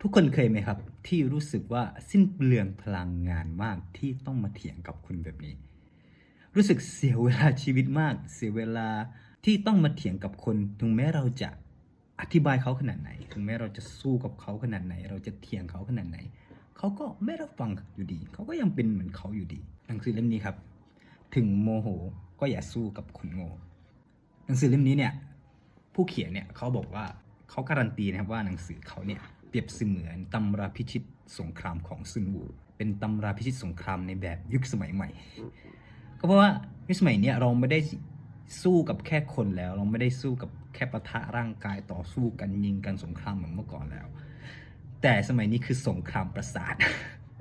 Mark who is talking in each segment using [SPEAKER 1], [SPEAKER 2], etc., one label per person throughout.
[SPEAKER 1] ทุกคนเคยไหมครับ ที่รู้สึกว่าสิ้นเปลืองพลังงานมากที่ต้องมาเถียงกับคุณแบบนี้ รู้สึกเสียเวลาชีวิตมาก เสียเวลาที่ต้องมาเถียงกับคน ถึงแม้เราจะอธิบายเขาขนาดไหน ถึงแม้เราจะสู้กับเขาขนาดไหน เราจะเถียงเขาขนาดไหน เขาก็ไม่รับฟังอยู่ดี เขาก็ยังเป็นเหมือนเขาอยู่ดี หนังสือเล่มนี้ครับ ถึงโมโหก็อย่าสู้กับคนโง่หนังสือเล่มนี้เนี่ยผู้เขียนเนี่ยเขาบอกว่าเขาการันตีนะครับว่าหนังสือเขาเนี่ย เปรียบเสมือนตำราพิชิตสงครามของซุนวูเป็นตำราพิชิตสงครามในแบบยุคสมัยใหม่ ก็เพราะว่ายุคสมัยนี้เราไม่ได้สู้กับแค่คนแล้ว เราไม่ได้สู้กับแค่ปะทะร่างกายต่อสู้กันยิงกันสงครามเหมือนเมื่อก่อนแล้ว แต่สมัยนี้คือสงครามประสาท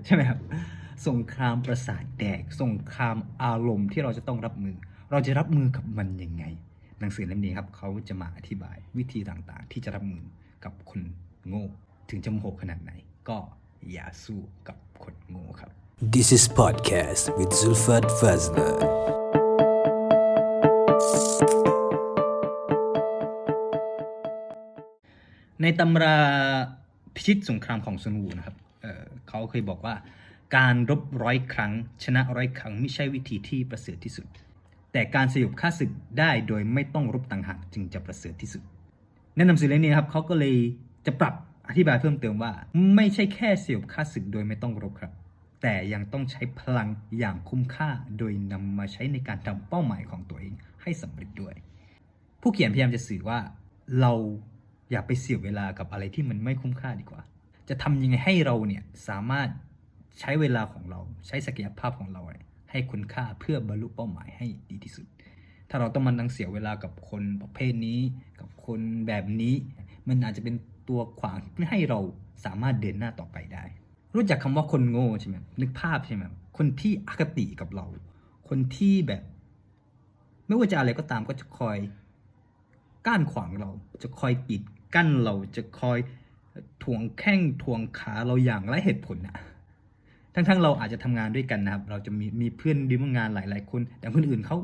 [SPEAKER 1] ใช่ไหมครับสงครามประสาทแดกสงครามอารมณ์ที่เราจะต้องรับมือ เราจะรับมือกับมันยังไง หนังสือเล่มนี้ครับเขาจะมาอธิบายวิธีต่างๆ ที่จะรับมือกับคนโง่ ถึงจะโมโหขนาดไหน ก็อย่าสู้กับคนโง่ครับ
[SPEAKER 2] This is podcast with Zulfat Fazler.
[SPEAKER 1] ในตำราพิชิตสงครามของซุนวูนะครับเอ่อเขาเคยบอกว่า การรบร้อยครั้ง ชนะร้อยครั้งไม่ใช่วิธีที่ประเสริฐที่สุด แต่การสยบค่าศึกได้โดยไม่ต้องรบต่างหากจึงจะประเสริฐที่สุดในหนังสือเล่มนี้นะครับเขาก็เลยจะปรับ อธิบายเพิ่มเติมว่า ไม่ใช่แค่เสียบค่าศึกโดยไม่ต้องรบครับ แต่ยังต้องใช้พลังอย่างคุ้มค่า โดยนำมาใช้ในการทำเป้าหมายของตัวเองให้สำเร็จด้วย ผู้เขียนพยายามจะสื่อว่าเราอย่าไปเสียเวลากับอะไรที่มันไม่คุ้มค่าดีกว่า จะทำยังไงให้เราเนี่ยสามารถใช้เวลาของเราใช้ศักยภาพของเราให้คุณค่าเพื่อบรรลุเป้าหมายให้ดีที่สุด ถ้าเราต้องมานั่งเสียเวลากับคนประเภทนี้ กับคนแบบนี้ มันอาจจะเป็น ตัวขวางไม่ให้เราสามารถเดินหน้าต่อไปได้ รู้จักคำว่าคนโง่ใช่ไหมนึกภาพใช่ไหมคนที่อคติกับเรา คนที่แบบ ไม่ว่าจะอะไรก็ตามก็จะคอยก้านขวางเรา จะคอยปิดกั้นเราจะคอยถ่วงแข้งถ่วงขาเราอย่างไร้เหตุผลนะทั้งๆเราอาจจะทำงานด้วยกันนะครับ เราจะมีมีเพื่อนดีมงานหลาย ๆ คน แต่คนอื่นเขา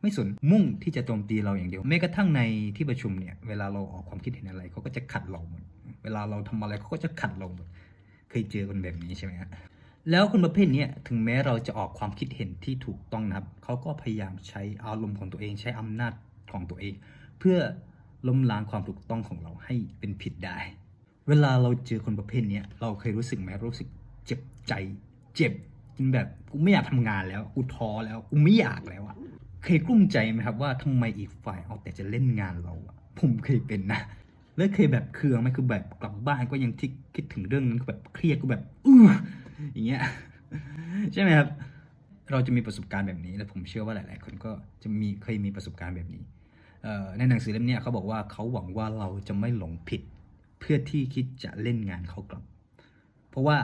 [SPEAKER 1] ไม่สนมุ่งที่จะโจมตีเราอย่างเดียวแม้กระทั่งในที่ประชุมเนี่ยเวลาเราออกความคิดเห็นอะไรเขาก็จะขัดเราหมดเวลาเราทำอะไรเขาก็จะขัดเราหมดเคยเจอคนแบบนี้ใช่ไหมฮะแล้วคนประเภทนี้ถึงแม้เราจะออกความคิดเห็นที่ถูกต้องนะครับเขาก็พยายามใช้อารมณ์ของตัวเองใช้อำนาจของตัวเอง เพื่อล้มล้างความถูกต้องของเราให้เป็นผิดได้ เวลาเราเจอคนประเภทนี้เราเคยรู้สึกไหมรู้สึกเจ็บใจ เจ็บจนแบบกูไม่อยากทำงานแล้วกูท้อแล้วกูไม่อยากแล้วอะ เคยกลุ้มใจไหมครับว่าทำไมอีกฝ่ายเอาแต่จะเล่นงานเราอะผมเคยเป็นนะ แล้วเคยแบบเคืองไหมคือแบบกลับบ้านก็ยังคิดคิดถึงเรื่องนั้นก็แบบเครียดก็แบบอื้ออย่างเงี้ยใช่ไหมครับ เราจะมีประสบการณ์แบบนี้ และผมเชื่อว่าหลาย ๆ คนก็จะมีเคยมีประสบการณ์แบบนี้ในหนังสือเล่มนี้เขาบอกว่าเขาหวังว่าเราจะไม่หลงผิด เพื่อที่คิดจะเล่นงานเขากลับ เพราะว่า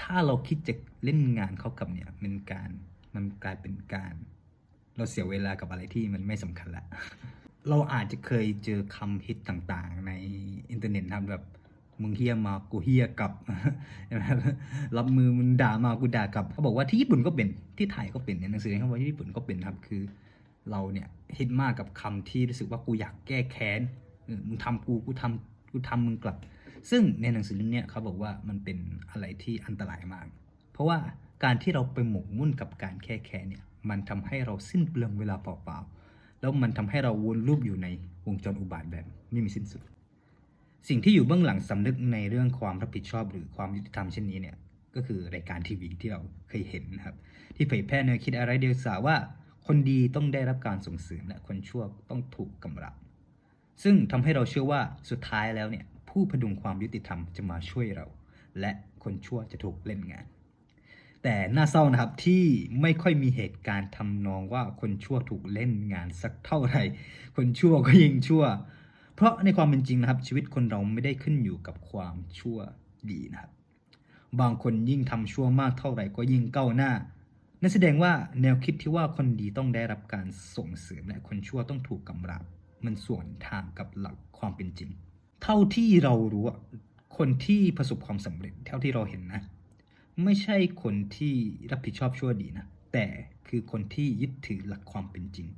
[SPEAKER 1] ถ้าเราคิดจะเล่นงานเขากลับเนี่ยมันการมันกลายเป็นการ เราเสียเวลากับอะไรที่มันไม่สำคัญละ เราอาจจะเคยเจอคำฮิตต่างๆ ในอินเทอร์เน็ตนะครับแบบมึงเฮียมากูเฮียกลับใช่ไหมครับรับมือมึงด่ามากูด่ากลับเขาบอกว่าที่ญี่ปุ่นก็เป็นที่ไทยก็เป็นในหนังสือเขาบอกว่าที่ญี่ปุ่นก็เป็นครับคือ เราเนี่ยฮิตมากกับคำที่รู้สึกว่ากูอยากแก้แค้นมึงทำกูกูทำกูทำมึงกลับ ซึ่งในหนังสือเล่มนี้เขาบอกว่ามันเป็นอะไรที่อันตรายมาก เพราะว่าการที่เราไปหมกมุ่นกับการแค่แค้นเนี่ย มันทำให้เราสิ้นเปลืองเวลาเปล่าๆ แล้วมันทำให้เราวนลูปอยู่ในวงจรอุบาทแบบไม่มีสิ้นสุด สิ่งที่อยู่เบื้องหลังสำนึกในเรื่องความรับผิดชอบหรือความยุติธรรมเช่นนี้เนี่ย ก็คือรายการทีวีที่เราเคยเห็นนะครับ ที่เผยแพร่แนวคิดอะไรเดียวสาว่า คนดีต้องได้รับการส่งเสริมและคนชั่วต้องถูกกำราบซึ่งทำให้เราเชื่อว่าสุดท้ายแล้วเนี่ยผู้พดุงความยุติธรรมจะมาช่วยเรา และคนชั่วจะถูกเล่นงาน แต่น่าเศร้านะครับที่ไม่ค่อยมีเหตุการณ์ทำนองว่าคนชั่วถูกเล่นงานสักเท่าไหร่ คนชั่วก็ยิ่งชั่ว เพราะในความเป็นจริงนะครับ ชีวิตคนเราไม่ได้ขึ้นอยู่กับความชั่วดีนะครับ บางคนยิ่งทำชั่วมากเท่าไหร่ก็ยิ่งเก้าหน้านั่นแสดงว่าแนวคิดที่ว่าคนดีต้องได้รับการส่งเสริมและคนชั่วต้องถูกกำราบมันส่วนทางกับหลักความเป็นจริง เท่าที่เรารู้คนที่ประสบความสำเร็จเท่าที่เราเห็นนะ ไม่ใช่คนที่รับผิดชอบชั่วดีนะ แต่คือคนที่ยึดถือหลักความเป็นจริง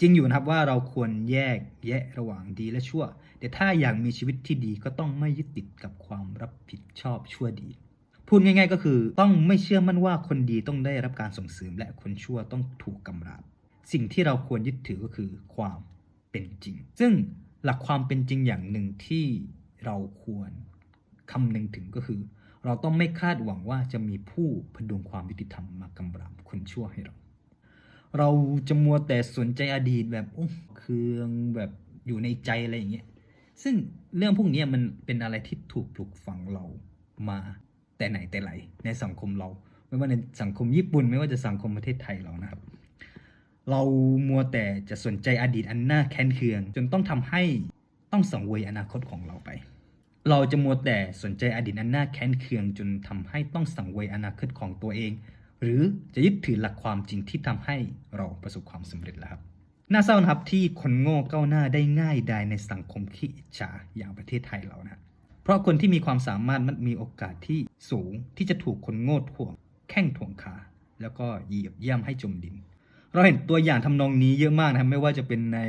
[SPEAKER 1] จริงอยู่นะครับว่าเราควรแยกแยะระหว่างดีและชั่ว แต่ถ้าอยากมีชีวิตที่ดีก็ต้องไม่ยึดติดกับความรับผิดชอบชั่วดี พูดง่าย ๆ ก็คือต้องไม่เชื่อมั่นว่าคนดีต้องได้รับการส่งเสริม และคนชั่วต้องถูกกำราบ สิ่งที่เราควรยึดถือก็คือความเป็นจริง ซึ่งหลักความเป็นจริงอย่างหนึ่งที่เราควรคำนึงถึงก็คือ เราต้องไม่คาดหวังว่าจะมีผู้พดุงความยุติธรรมมากำราบคนชั่วให้เรา เราจะมัวแต่สนใจอดีตแบบโอ้เคืองแบบอยู่ในใจอะไรอย่างเงี้ย ซึ่งเรื่องพวกนี้มันเป็นอะไรที่ถูกปลูกฝังเรามาแต่ไหนแต่ไรในสังคมเรา ไม่ว่าในสังคมญี่ปุ่น ไม่ว่าจะสังคมประเทศไทยเรานะครับ เรามัวแต่จะสนใจอดีตอันน่าแค้นเคือง จนต้องทำให้ต้องสังเวยอนาคตของเราไป เราจะมัวแต่สนใจอดีตอันน่าแค้นเคืองจนทำให้ต้องสังเวยอนาคตของตัวเอง หรือจะยึดถือหลักความจริงที่ทำให้เราประสบความสำเร็จแล้วครับน่าเศร้านะครับที่คนโง่ก้าวหน้าได้ง่ายดายในสังคมขี้อิจฉาอย่างประเทศไทยเรานะเพราะคนที่มีความสามารถมันมีโอกาสที่สูงที่จะถูกคนโง่ถ่วง แข้งถ่วงขาแล้วก็เหยียบย่ำให้จมดิน เราเห็นตัวอย่างทำนองนี้เยอะมากนะครับไม่ว่าจะเป็นใน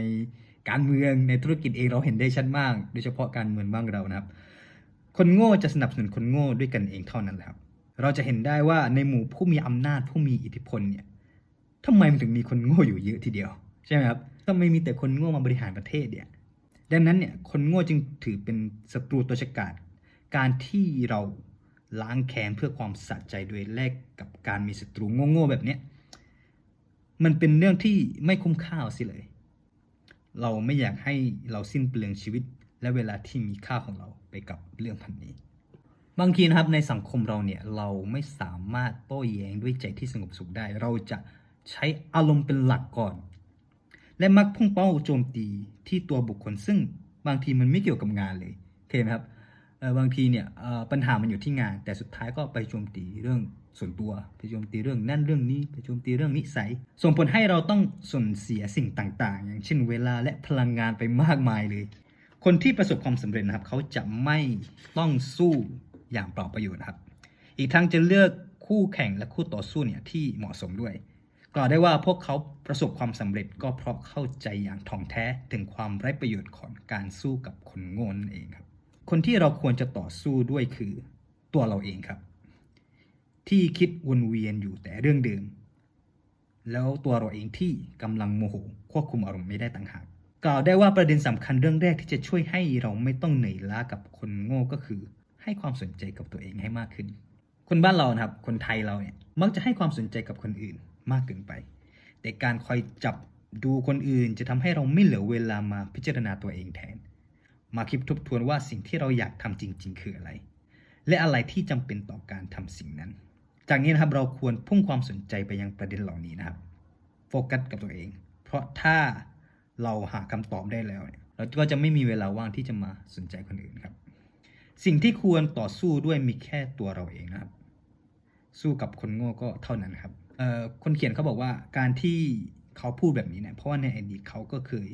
[SPEAKER 1] การเมืองในธุรกิจเองเราเห็นได้ชัดมาก โดยเฉพาะการเมืองบ้างเรานะครับ คนโง่จะสนับสนุนคนโง่ด้วยกันเองเท่านั้นแหละครับ เราจะเห็นได้ว่าในหมู่ผู้มีอำนาจผู้มีอิทธิพลเนี่ยทำไมมันถึงมีคนโง่อยู่เยอะทีเดียว ใช่ไหมครับทำไมมีแต่คนโง่มาบริหารประเทศเนี่ยดังนั้นเนี่ยคนโง่จึงถือเป็นศัตรูตัวฉกาจการที่เราล้างแค้นเพื่อความสะใจโดยแลกกับการมีศัตรูโง่ๆแบบเนี้ยมันเป็นเรื่องที่ไม่คุ้มค่าสิเลย เราไม่อยากให้เราสิ้นเปลืองชีวิต และเวลาที่มีค่าของเราไปกับเรื่องพันนี้ บางทีนะครับในสังคมเราเนี่ยเราไม่สามารถโต้แย้งด้วยใจที่สงบสุขได้ เราจะใช้อารมณ์เป็นหลักก่อน และมักพุ่งเป้าโจมตีที่ตัวบุคคลซึ่งบางทีมันไม่เกี่ยวกับงานเลยโอเคไหมครับบางทีเนี่ยปัญหามันอยู่ที่งาน แต่สุดท้ายก็ไปโจมตีเรื่องส่วนตัวไปโจมตีเรื่องนั่นเรื่องนี้ไปโจมตีเรื่องนิสัย ส่งผลให้เราต้องสูญเสียสิ่งต่างๆ อย่างเช่นเวลาและพลังงานไปมากมายเลย คนที่ประสบความสำเร็จนะครับ เขาจะไม่ต้องสู้อย่างเปล่าประโยชน์นะครับ อีกทั้งจะเลือกคู่แข่งและคู่ต่อสู้เนี่ยที่เหมาะสมด้วยกล่าวได้ว่าพวกเขาประสบความสำเร็จก็เพราะเข้าใจอย่างท่องแท้ถึงความไร้ประโยชน์ของการสู้กับคนโง่นั่นเองครับ คนที่เราควรจะต่อสู้ด้วยคือตัวเราเองครับ ที่คิดวนเวียนอยู่แต่เรื่องเดิม แล้วตัวเราเองที่กำลังโมโหควบคุมอารมณ์ไม่ได้ต่างหาก กล่าวได้ว่าประเด็นสำคัญเรื่องแรกที่จะช่วยให้เราไม่ต้องเหนื่อยล้ากับคนโง่ก็คือ ให้ความสนใจกับตัวเองให้มากขึ้น คนบ้านเรานะครับ คนไทยเราเนี่ยมักจะให้ความสนใจกับคนอื่นมากเกินไป แต่การคอยจับดูคนอื่นจะทำให้เราไม่เหลือเวลามาพิจารณาตัวเองแทน มาคิดทบทวนว่าสิ่งที่เราอยากทำจริง ๆ คืออะไร และอะไรที่จำเป็นต่อการทำสิ่งนั้น จากนี้นะครับเราควรพุ่งความสนใจไปยังประเด็นเหล่านี้นะครับ โฟกัสกับตัวเอง เพราะถ้า เราหาคำตอบได้แล้วเนี่ยเราก็จะไม่มีเวลาว่างที่จะมาสนใจคนอื่นครับ สิ่งที่ควรต่อสู้ด้วยมีแค่ตัวเราเองนะครับ สู้กับคนโง่ก็เท่านั้นครับเอ่อคนเขียนเขาบอกว่าการที่เขาพูดแบบนี้เนี่ยเพราะว่าในอดีตเขาก็เคย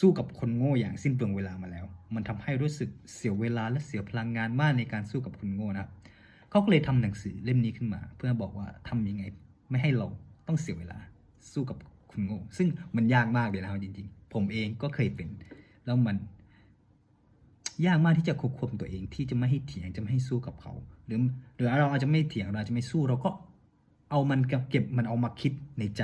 [SPEAKER 1] สู้กับคนโง่อย่างสิ้นเปลืองเวลามาแล้ว มันทำให้รู้สึกเสียเวลาและเสียพลังงานมากในการสู้กับคนโง่นะครับเขาก็เลยทำหนังสือเล่มนี้ขึ้นมา เพื่อบอกว่าทำยังไง ไม่ให้เราต้องเสียเวลาสู้กับ คนโง่ซึ่งมันยากมากเลยนะครับจริง ๆ ผมเองก็เคยเป็น แล้วมัน ยากมากที่จะควบคุมตัวเอง ที่จะไม่ให้เถียงจะไม่ให้สู้กับเขา หรือหรือเราอาจจะไม่เถียงเราจะไม่สู้เราก็เอามันเก็บมันเอามาคิดในใจ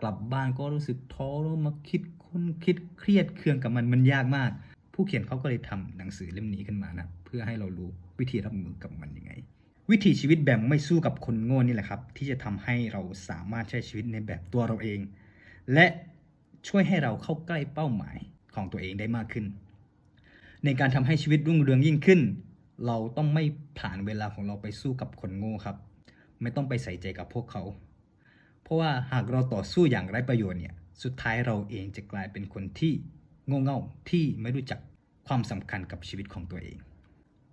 [SPEAKER 1] กลับบ้านก็รู้สึกท้อแล้วมาคิดค้นคิดเครียดเคืองกับมันมันยากมาก ผู้เขียนเขาก็เลยทำหนังสือเล่มนี้ขึ้นมานะเพื่อให้เรารู้วิธีรับมือกับมันยังไง วิถีชีวิตแบบไม่สู้กับคนโง่นี่แหละครับ ที่จะทำให้เราสามารถใช้ชีวิตในแบบตัวเราเอง และช่วยให้เราเข้าใกล้เป้าหมายของตัวเองได้มากขึ้น ในการทำให้ชีวิตรุ่งเรืองยิ่งขึ้น เราต้องไม่ผ่านเวลาของเราไปสู้กับคนโง่ครับ ไม่ต้องไปใส่ใจกับพวกเขา เพราะว่าหากเราต่อสู้อย่างไร้ประโยชน์เนี่ยสุดท้ายเราเองจะกลายเป็นคนที่โง่เง่าที่ไม่รู้จักความสำคัญกับชีวิตของตัวเอง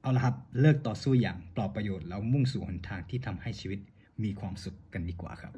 [SPEAKER 1] เอาละครับเลิกต่อสู้อย่างเปล่าประโยชน์แล้วมุ่งสู่หนทางที่ทำให้ชีวิตมีความสุขกันดีกว่าครับ